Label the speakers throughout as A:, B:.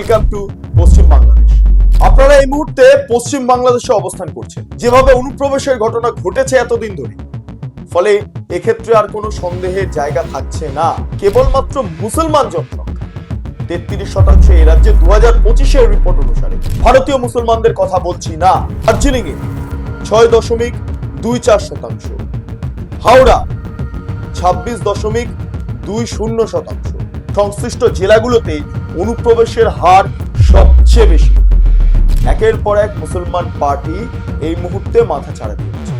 A: Welcome to পশ্চিম বাংলাদেশ। আপনারা এই মুহূর্তে পশ্চিম বাংলাদেশে অবস্থান করছেন। যেভাবে অনুপ্রবেশের ঘটনা ঘটেছে এতদিন ধরে। ফলে এক্ষেত্রে আর কোনো সন্দেহের জায়গা থাকছে না। কেবলমাত্র মুসলমান জনসংখ্যা। তেত্রিশ শতাংশ এই রাজ্যে দু হাজার পঁচিশের রিপোর্ট অনুসারে। ভারতীয় মুসলমানদের কথা বলছি না। দার্জিলিং এ ছয় দশমিক দুই চার শতাংশ। হাওড়া, ছাব্বিশ দশমিক দুই শূন্য শতাংশ। সংশ্লিষ্ট জেলাগুলোতে অনুপ্রবেশের হার সবচেয়ে বেশি। একের পর এক মুসলমান পার্টি এই মুহূর্তে মাথা ছাড়া দিয়েছে।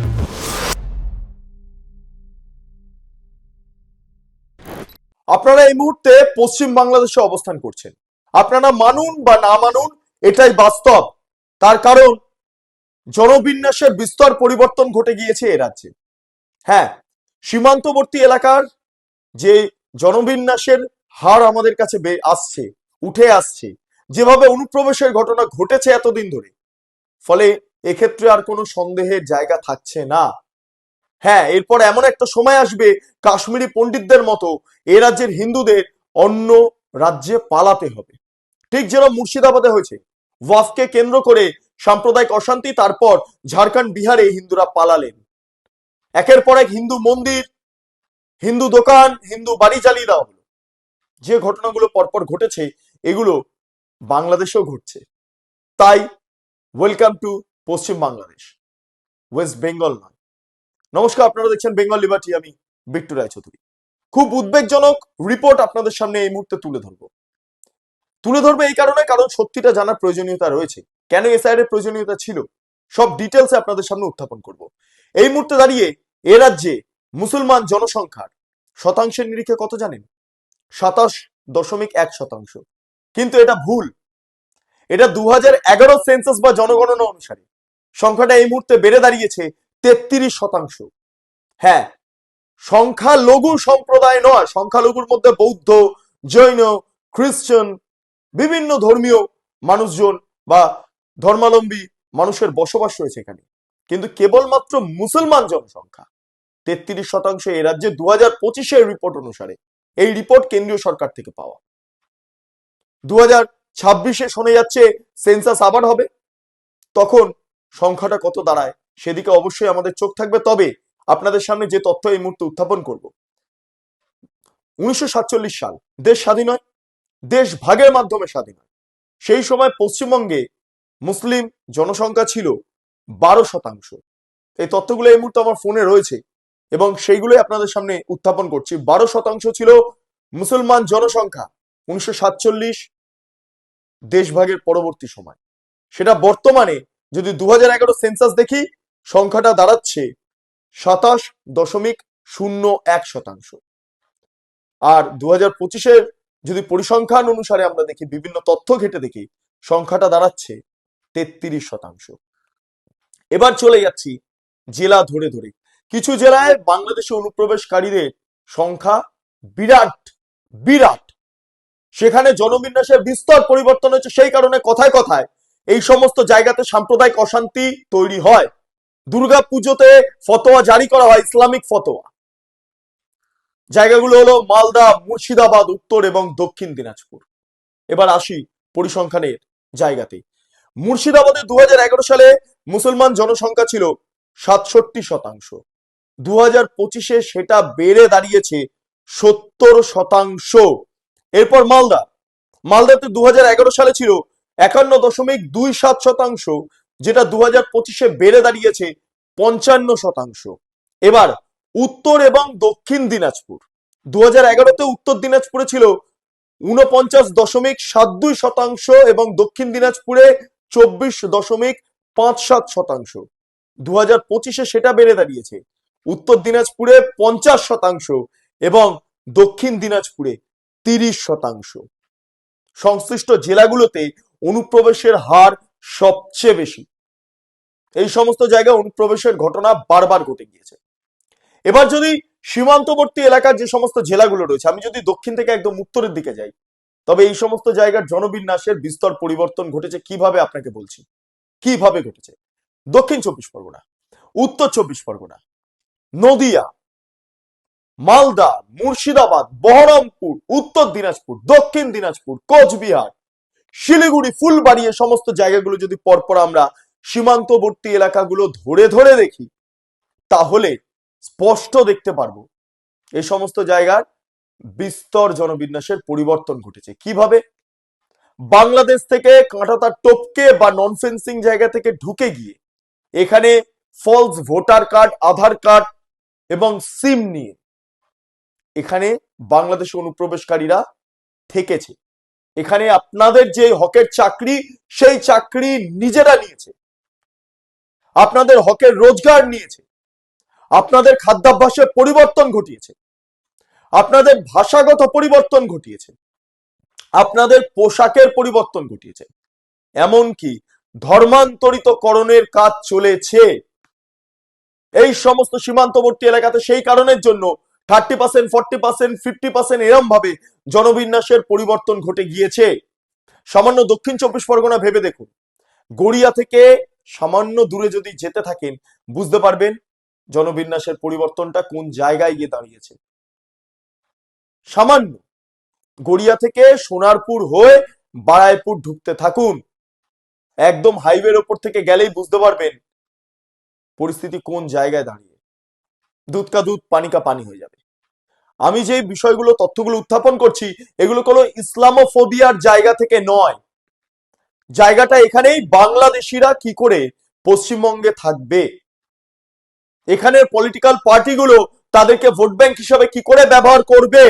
A: আপনারা এই মুহূর্তে পশ্চিম বাংলাদেশে অবস্থান করছেন। আপনারা মানুন বা না মানুন, এটাই বাস্তব। তার কারণ, জনবিন্যাসের বিস্তর পরিবর্তন ঘটে গিয়েছে এ রাজ্যে। হ্যাঁ সীমান্তবর্তী এলাকার যে জনবিন্যাসের হার আমাদের কাছে আসছে, উঠে আসছে। যেভাবে অনুপ্রবেশের ঘটনা ঘটেছে এতদিন ধরে, ফলে এক্ষেত্রে আর কোনো সন্দেহের জায়গা থাকছে না। হ্যাঁ এরপর এমন একটা সময় আসবে কাশ্মীরি পণ্ডিতদের মতো, এ রাজ্যের হিন্দুদের অন্য রাজ্যে পালাতে হবে। ঠিক যেরকম মুর্শিদাবাদে হয়েছে, ওয়াফকে কেন্দ্র করে সাম্প্রদায়িক অশান্তি, তারপর ঝাড়খণ্ড, বিহারে হিন্দুরা পালালেন। একের পর এক হিন্দু মন্দির, হিন্দু দোকান, হিন্দু বাড়ি জ্বালিয়ে দেওয়া হলো। যে ঘটনাগুলো পরপর ঘটেছে, এগুলো বাংলাদেশেও ঘটছে। তাই welcome to Paschim Bangladesh West Bengal নয়। নমস্কার, আপনারা দেখছেন বেঙ্গল লিবার্টি আমি বিট্টু রায়চৌধুরী। খুব উদ্বেগজনক রিপোর্ট আপনাদের সামনে এই মুহূর্তে তুলে ধরবো। তুলে ধরবে এই কারণে কারণ সত্যিটা জানার প্রয়োজনীয়তা রয়েছে। কেন এসআইআর এর প্রয়োজনীয়তা ছিল? সব ডিটেলসে আপনাদের সামনে উত্থাপন করব। এই মুহূর্তে দাঁড়িয়ে এ রাজ্যে মুসলমান জনসংখ্যার শতাংশের নিরিখে কত জানেন? সাতাশ দশমিক এক শতাংশ। কিন্তু এটা ভুল। এটা দু এগারো সেন্সাস বা জনগণনা অনুসারে। সংখ্যাটা এই মুহূর্তে বেড়ে দাঁড়িয়েছে তেত্রিশ শতাংশ। হ্যাঁ সংখ্যালঘু সম্প্রদায় নয়, সংখ্যালঘুর মধ্যে বৌদ্ধ, জৈন, খ্রিস্টান, বিভিন্ন ধর্মীয় মানুষজন বা ধর্মাবলম্বী মানুষের বসবাস রয়েছে এখানে। কিন্তু কেবলমাত্র মুসলমান জনসংখ্যা তেত্রিশ শতাংশ এই রাজ্যে দু হাজার পঁচিশের রিপোর্ট অনুসারে। এই রিপোর্ট কেন্দ্রীয় সরকার থেকে পাওয়া। দু হাজার ছাব্বিশে শোনা যাচ্ছে সেন্সাস আবার হবে। তখন সংখ্যাটা কত দাঁড়ায় সেদিকে অবশ্যই আমাদের চোখ থাকবে। তবে আপনাদের সামনে যে তথ্য এই মুহূর্তে উত্থাপন করব। উনিশশো সাতচল্লিশ সাল, দেশ স্বাধীন হয়। দেশ ভাগের মাধ্যমে স্বাধীন হয়। সেই সময় পশ্চিমবঙ্গে মুসলিম জনসংখ্যা ছিল বারো শতাংশ। এই তথ্যগুলো এই মুহূর্তে আমার ফোনে রয়েছে। এবং সেইগুলোই আপনাদের সামনে উত্থাপন করছি। বারো শতাংশ ছিল মুসলমান জনসংখ্যা, উনিশশো সাতচল্লিশ দেশভাগের পরবর্তী সময়। সেটা বর্তমানে যদি দু হাজার এগারো সেন্সাস দেখি, সংখ্যাটা দাঁড়াচ্ছে সাতাশ দশমিক শূন্য এক শতাংশ। আর দু হাজার পঁচিশের যদি পরিসংখ্যান অনুসারে আমরা দেখি, বিভিন্ন তথ্য ঘেটে দেখি, সংখ্যাটা দাঁড়াচ্ছে তেত্রিশ শতাংশ। এবার চলে যাচ্ছি জেলা ধরে ধরে। কিছু জেলায় বাংলাদেশে অনুপ্রবেশকারীদের সংখ্যা বিরাট বিরাট। সেখানে জনবিন্যাসের বিস্তর পরিবর্তন হয়েছে সেই কারণে কথায় কথায় এই সমস্ত জায়গাতে সাম্প্রদায়িক অশান্তি তৈরি হয়। দুর্গা পুজোতে ফতোয়া জারি করা হয়, ইসলামিক ফতোয়া। জায়গাগুলো হলো মালদা, মুর্শিদাবাদ, উত্তর এবং দক্ষিণ দিনাজপুর। এবার আসি পরিসংখ্যানের জায়গাতে। মুর্শিদাবাদে দু হাজার এগারো সালে মুসলমান জনসংখ্যা ছিল সাতষট্টি শতাংশ। দু হাজার পঁচিশে সেটা বেড়ে দাঁড়িয়েছে সত্তর শতাংশ। এরপর মালদা। মালদাতে দু হাজার এগারো সালে ছিল, একান্ন দশমিক দুই সাত শতাংশ, যেটা দু হাজার পঁচিশে বেড়ে দাঁড়িয়েছে পঞ্চান্ন শতাংশ। এবার উত্তর এবং দক্ষিণ দিনাজপুর। দু হাজার এগারোতে উত্তর দিনাজপুরে ছিল উনপঞ্চাশ দশমিক সাত দুই শতাংশ এবং দক্ষিণ দিনাজপুরে চব্বিশ দশমিক পাঁচ সাত শতাংশ। দু হাজার পঁচিশে সেটা বেড়ে দাঁড়িয়েছে। উত্তর দিনাজপুরে পঞ্চাশ শতাংশ এবং দক্ষিণ দিনাজপুরে তিরিশ শতাংশ। সংশ্লিষ্ট জেলাগুলোতে অনুপ্রবেশের হার সবচেয়ে বেশি। এই সমস্ত জায়গায় অনুপ্রবেশের ঘটনা বারবার ঘটে গিয়েছে। এবার যদি সীমান্তবর্তী এলাকার যে সমস্ত জেলাগুলো রয়েছে, আমি যদি দক্ষিণ থেকে একদম উত্তরের দিকে যাই, তবে এই সমস্ত জায়গার জনবিন্যাসের বিস্তর পরিবর্তন ঘটেছে কীভাবে আপনাকে বলছি? কীভাবে ঘটেছে? দক্ষিণ চব্বিশ পরগনা, উত্তর চব্বিশ পরগনা নদিয়া, মালদা, মুর্শিদাবাদ, বহরমপুর, উত্তর দিনাজপুর, দক্ষিণ দিনাজপুর, কোচবিহার, শিলিগুড়ি, ফুলবাড়ি, এ সমস্ত জায়গাগুলো যদি পরপর আমরা সীমান্তবর্তী এলাকাগুলো ধরে ধরে দেখি, তাহলে স্পষ্ট দেখতে পারব এ সমস্ত জায়গার বিস্তর জনবিন্যাসের পরিবর্তন ঘটেছে। কীভাবে? বাংলাদেশ থেকে কাঁটাতার টপকে বা নন ফেন্সিং জায়গা থেকে ঢুকে গিয়ে, এখানে false voter card Aadhaar card এবং সিম নিয়ে। এখানে বাংলাদেশে অনুপ্রবেশকারীরা থেকেছে। এখানে আপনাদের যে হকের চাকরি, সেই চাকরি নিজেরা নিয়েছে। আপনাদের হকের রোজগার নিয়েছে। আপনাদের খাদ্যাভ্যাসের পরিবর্তন ঘটিয়েছে। আপনাদের ভাষাগত পরিবর্তন ঘটিয়েছে। আপনাদের পোশাকের পরিবর্তন ঘটিয়েছে। এমনকি ধর্মান্তরিতকরণের কাজ চলেছে। এই সমস্ত সীমান্তবর্তী এলাকাতে সেই কারণের জন্য thirty percent forty percent fifty percent এরম ভাবে জনবিন্যাসের পরিবর্তন ঘটে গিয়েছে। সামান্য দক্ষিণ চব্বিশ পরগনা ভেবে দেখুন। গড়িয়া থেকে সামান্য দূরে যদি যেতে থাকেন, বুঝতে পারবেন জনবিন্যাসের পরিবর্তনটা কোন জায়গায় গিয়ে দাঁড়িয়েছে। সামান্য গড়িয়া থেকে সোনারপুর হয়ে বারাইপুর ঢুকতে থাকুন। একদম হাইওয়ের ওপর থেকে গেলেই বুঝতে পারবেন পরিস্থিতি কোন জায়গায় দাঁড়িয়ে। দুধ কা দুধ, পানি কা পানি হয়ে যাবে। আমি যে বিষয়গুলো, তথ্যগুলো উত্থাপন করছি, এগুলো কোনো ইসলামোফোবিয়ার জায়গা থেকে নয়। জায়গাটা এখানেই বাংলাদেশিরা কি করে পশ্চিমবঙ্গে থাকবে? এখানের পলিটিক্যাল পার্টিগুলো তাদেরকে ভোট ব্যাংক হিসাবে কি করে ব্যবহার করবে?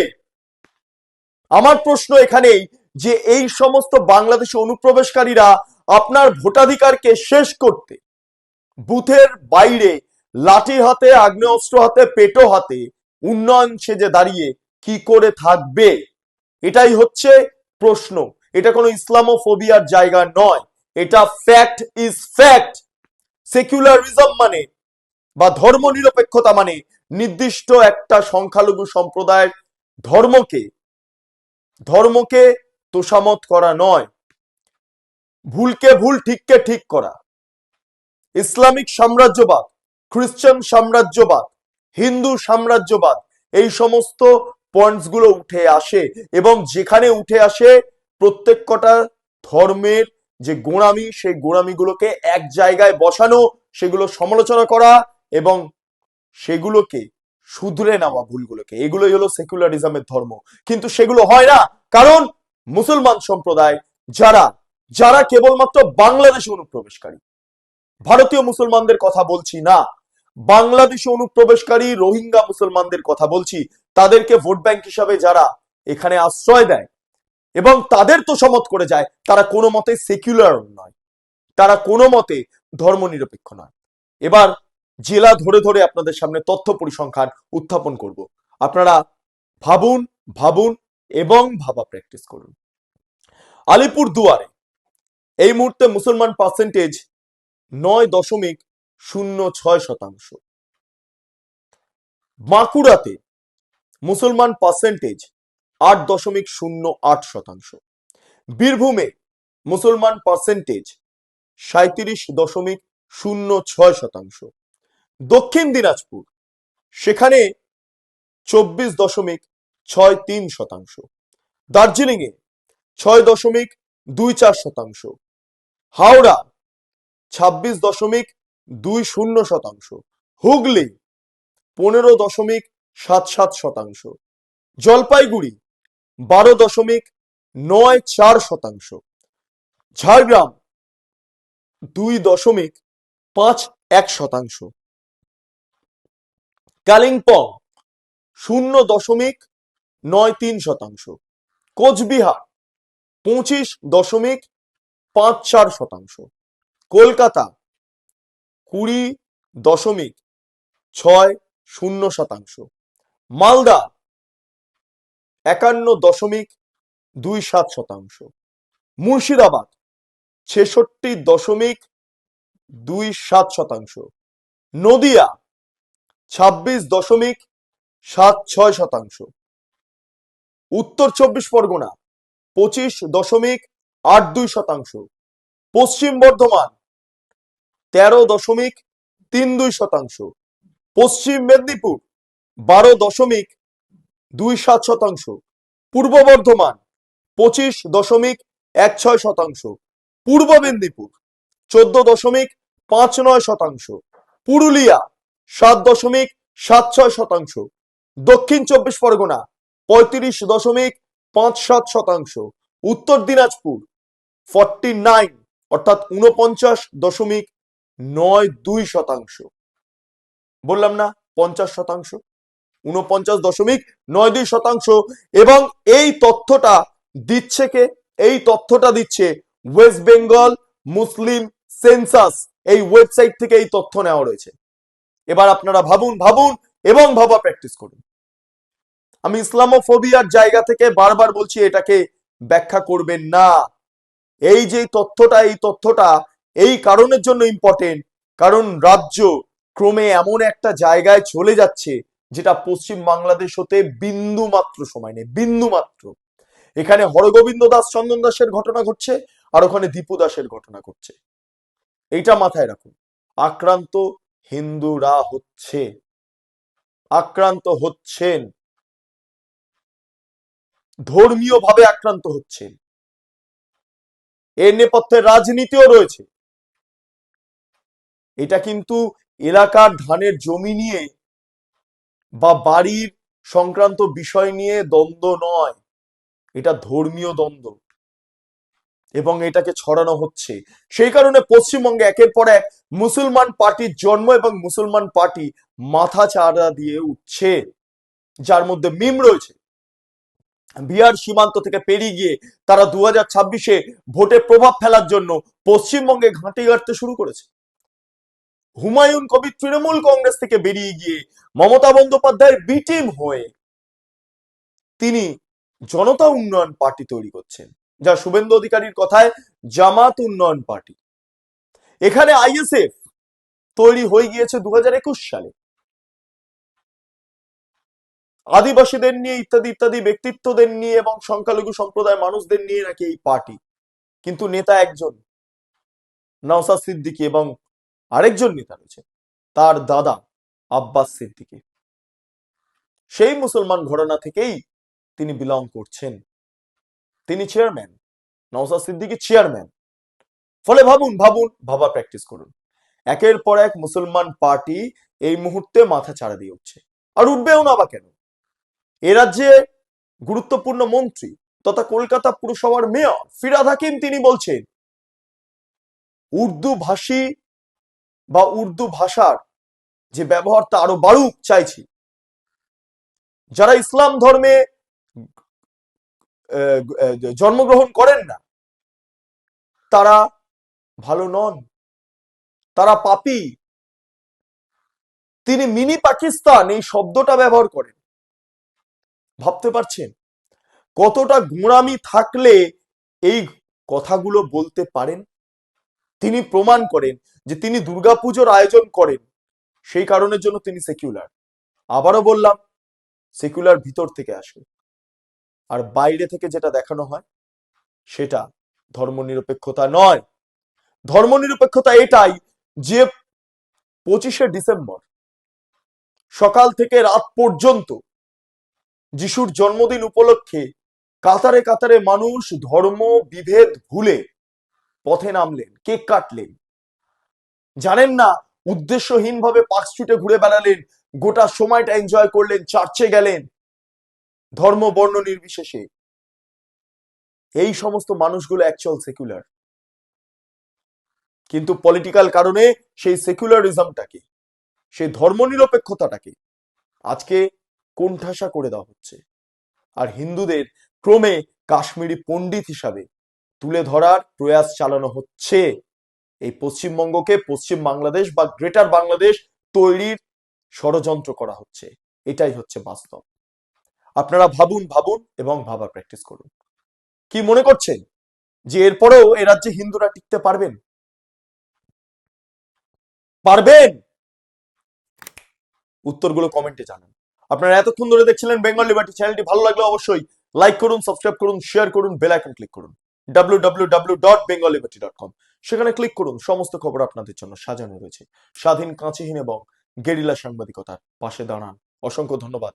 A: আমার প্রশ্ন এখানেই যে এই সমস্ত বাংলাদেশি অনুপ্রবেশকারীরা আপনার ভোটাধিকারকে শেষ করতে বুথের বাইরে, লাঠি হাতে, আগ্নেয়াস্ত্র হাতে, পেটো হাতে উন্নয়ন সেজে দাঁড়িয়ে কি করে থাকবে? এটাই হচ্ছে প্রশ্ন। এটা কোনো ইসলামোফোবিয়ার জায়গা নয়। এটা ফ্যাক্ট ইজ ফ্যাক্ট সেকুলারিজম মানে বা ধর্ম নিরপেক্ষতা মানে নির্দিষ্ট একটা সংখ্যালঘু সম্প্রদায়ের ধর্মকে ধর্মকে তোষামত করা নয়। ভুলকে ভুল, ঠিককে ঠিক করা। ইসলামিক সাম্রাজ্যবাদ খ্রিস্টান সাম্রাজ্যবাদ, হিন্দু সাম্রাজ্যবাদ, এই সমস্ত পয়েন্টসগুলো উঠে আসে এবং যেখানে উঠে আসে প্রত্যেক কটা ধর্মের যে গোড়ামি, সেই গোড়ামিগুলোকে এক জায়গায় বসানো, সেগুলো সমালোচনা করা এবং সেগুলোকে শুধরে নেওয়া ভুলগুলোকে। এগুলোই হলো সেকুলারিজমের ধর্ম। কিন্তু সেগুলো হয় না। কারণ মুসলমান সম্প্রদায়, যারা যারা কেবলমাত্র বাংলাদেশে অনুপ্রবেশকারী ভারতীয় মুসলমানদের কথা বলছি না। বাংলাদেশে অনুপ্রবেশকারী রোহিঙ্গা মুসলমানদের কথা বলছি। তাদেরকে ভোট ব্যাংক হিসাবে যারা এখানে আশ্রয় দেয় এবং তাদের তোষামত করে যায়, তারা কোনো মতে সেকুলার নয়। তারা কোনো মতে ধর্ম নিরপেক্ষ নয়। এবার জেলা ধরে ধরে আপনাদের সামনে তথ্য পরিসংখ্যান উত্থাপন করব। আপনারা ভাবুন ভাবুন এবং ভাবা প্র্যাকটিস করুন। আলিপুর দুয়ারে এই মুহূর্তে মুসলমান পার্সেন্টেজ নয় দশমিক শূন্য ছয় শতাংশ। বাঁকুড়াতে মুসলমান পার্সেন্টেজ আট দশমিক শূন্য আট শতাংশ। বীরভূমে মুসলমান পার্সেন্টেজ সাঁত্রিশ দশমিক শূন্য ছয় শতাংশ। দক্ষিণ দিনাজপুর, সেখানে চব্বিশ দশমিক ছয় তিন শতাংশ। দার্জিলিংয়ে ছয় দশমিক দুই চার শতাংশ। হাওড়া ছাব্বিশ দশমিক দুই শূন্য শতাংশ। হুগলি, পনেরো দশমিক সাত সাত শতাংশ। জলপাইগুড়ি, বারো দশমিক নয় চার শতাংশ। ঝাড়গ্রাম, দুই দশমিক পাঁচ এক শতাংশ। কালিম্পং, শূন্য দশমিক নয় তিন শতাংশ। কোচবিহার, পঁচিশ দশমিক পাঁচ চার শতাংশ। কলকাতা কুড়ি দশমিক ছয় শূন্য শতাংশ। মালদা একান্ন দশমিক দুই সাত শতাংশ। মুর্শিদাবাদ ছেষট্টি দশমিক দুই সাত শতাংশ। নদিয়া ছাব্বিশ দশমিক সাত ছয় শতাংশ। উত্তর চব্বিশ পরগনা পঁচিশ দশমিক আট দুই শতাংশ। পশ্চিম বর্ধমান তেরো দশমিক তিন দুই শতাংশ। পশ্চিম মেদিনীপুর বারো দশমিক দুই সাত শতাংশ। পূর্ব বর্ধমান পঁচিশ দশমিক এক ছয় শতাংশ। পূর্ব মেদিনীপুর চোদ্দ দশমিক পাঁচ নয় শতাংশ। পুরুলিয়া সাত দশমিক সাত ছয় শতাংশ। দক্ষিণ চব্বিশ পরগনা পঁয়ত্রিশ দশমিক পাঁচ সাত শতাংশ। উত্তর দিনাজপুর ফর্টি নাইন অর্থাৎ উনপঞ্চাশ দশমিক নয়, দুই শতাংশ। বললাম না, পঞ্চাশ শতাংশ। উনপঞ্চাশ দশমিক নয় দুই শতাংশ। এবং এই তথ্যটা দিচ্ছে কে? এই তথ্যটা দিচ্ছে ওয়েস্ট বেঙ্গল মুসলিম সেন্সাস এই ওয়েবসাইট থেকে এই তথ্য নেওয়া রয়েছে। এবার আপনারা ভাবুন ভাবুন এবং ভাবা প্র্যাকটিস করুন। আমি ইসলামোফোবিয়ার জায়গা থেকে বারবার বলছি এটাকে ব্যাখ্যা করবেন না। এই যে তথ্যটা, এই তথ্যটা এই কারণের জন্য ইম্পর্টেন্ট কারণ রাজ্য ক্রমে এমন একটা জায়গায় চলে যাচ্ছে যেটা পশ্চিম বাংলাদেশ হতে বিন্দু মাত্র সময় নেই বিন্দু মাত্র এখানে হরগোবিন্দ দাস, চন্দন দাসের ঘটনা ঘটছে আর ওখানে দীপু দাসের ঘটনা ঘটছে। এইটা মাথায় রাখুন, আক্রান্ত হিন্দুরা হচ্ছে, আক্রান্ত হচ্ছেন ধর্মীয় ভাবে আক্রান্ত হচ্ছেন। এর নেপথ্যে রাজনীতিও রয়েছে। এটা কিন্তু এলাকার ধানের জমি নিয়ে বা বাড়ির সংক্রান্ত বিষয় নিয়ে দ্বন্দ্ব নয়। এটা ধর্মীয় দ্বন্দ্ব। এবং এটাকে ছড়ানো হচ্ছে। সেই কারণে পশ্চিমবঙ্গে একের পর এক মুসলমান পার্টির জন্ম এবং মুসলমান পার্টি মাথা চাড়া দিয়ে উঠছে। যার মধ্যে মিম রয়েছে। বিহার সীমান্ত থেকে পেরিয়ে গিয়ে তারা দু ভোটে প্রভাব ফেলার জন্য পশ্চিমবঙ্গে ঘাঁটি গাড়তে শুরু করেছে। হুমায়ুন কবির তৃণমূল কংগ্রেস থেকে বেরিয়ে গিয়ে মমতা বন্দ্যোপাধ্যায়ের বিটিম হয়ে তিনি জনতা উন্নয়ন পার্টি তৈরি করছেন, যা শুভেন্দু অধিকারীর কথায় জামাত উন্নয়ন পার্টি। এখানে আইএসএফ তৈরি হয়ে গিয়েছে দু হাজার একুশ সালে। আদিবাসীদের নিয়ে ইত্যাদি ইত্যাদি, ব্যক্তিত্বদের নিয়ে এবং সংখ্যালঘু সম্প্রদায় মানুষদের নিয়ে নাকি এই পার্টি। কিন্তু নেতা একজন নওসাদ সিদ্দিকী এবং আরেকজন নেতা রয়েছে, তার দাদা আব্বাস সিদ্দিকী। সেই মুসলমান ঘরানা থেকেই তিনি বিলং করছেন। তিনি চেয়ারম্যান নওসাদ সিদ্দিকী চেয়ারম্যান ফলে ভাবুন ভাবুন, ভাবা প্র্যাকটিস করুন। একের পর এক মুসলমান পার্টি এই মুহূর্তে মাথা ছাড়া দিয়ে উঠছে। আর উঠবেও না বা কেন? এ রাজ্যে গুরুত্বপূর্ণ মন্ত্রী তথা কলকাতা পুরসভার মেয়র ফিরাদ হাকিম তিনি বলছেন, উর্দু ভাষী বা উর্দু ভাষার যে ব্যবহারটা আরও বাড়ুক চাইছি। যারা ইসলাম ধর্মে জন্মগ্রহণ করেন না, তারা ভালো নন। তারা পাপী। তিনি মিনি পাকিস্তান এই শব্দটা ব্যবহার করেন। ভাবতে পারছেন? কতটা গোঁড়ামি থাকলে এই কথাগুলো বলতে পারেন? তিনি প্রমাণ করেন যে তিনি দুর্গাপুজোর আয়োজন করেন। সেই কারণের জন্য তিনি সেকুলার আবারও বললাম সেকুলার ভিতর থেকে আসে। আর বাইরে থেকে যেটা দেখানো হয়, সেটা ধর্মনিরপেক্ষতা নয়। ধর্মনিরপেক্ষতা এটাই যে পঁচিশে ডিসেম্বর, সকাল থেকে রাত পর্যন্ত যিশুর জন্মদিন উপলক্ষে কাতারে কাতারে মানুষ ধর্ম বিভেদ ভুলে পথে নামলেন, কেক কাটলেন। জানেন না, উদ্দেশ্যহীনভাবে পার্ক স্ট্রিটে ঘুরে বেড়ালেন, গোটা সময়টা এনজয় করলেন, চার্চে গেলেন, ধর্ম, বর্ণ নির্বিশেষে। এই সমস্ত মানুষগুলো অ্যাকচুয়াল সেকুলার কিন্তু পলিটিক্যাল কারণে সেই সেকুলারিজমটাকে সেই ধর্মনিরপেক্ষতাটাকে আজকে কোণঠাসা করে দেওয়া হচ্ছে। আর হিন্দুদের ক্রমে কাশ্মীরি পণ্ডিত হিসাবে তুলে ধরার প্রয়াস চালানো হচ্ছে। এই পশ্চিমবঙ্গকে পশ্চিম বাংলাদেশ বা গ্রেটার বাংলাদেশ তৈরির ষড়যন্ত্র করা হচ্ছে। এটাই হচ্ছে বাস্তব। আপনারা ভাবুন ভাবুন এবং ভাবার প্র্যাকটিস করুন। কি মনে করছেন যে এরপরেও এ রাজ্যে হিন্দুরা টিকতে পারবেন? পারবেন? উত্তরগুলো কমেন্টে জানান। আপনারা এতক্ষণ ধরে দেখছিলেন বেঙ্গল লিবার্টি চ্যানেলটি ভালো লাগলে অবশ্যই লাইক করুন সাবস্ক্রাইব করুন শেয়ার করুন বেল আইকন ক্লিক করুন। www.bengalliberty.com সেখানে ক্লিক করুন, সমস্ত খবর আপনাদের জন্য সাজানো রয়েছে। স্বাধীন, কাঁচিহীন এবং গেরিলা সাংবাদিকতার পাশে দাঁড়ান। অসংখ্য ধন্যবাদ।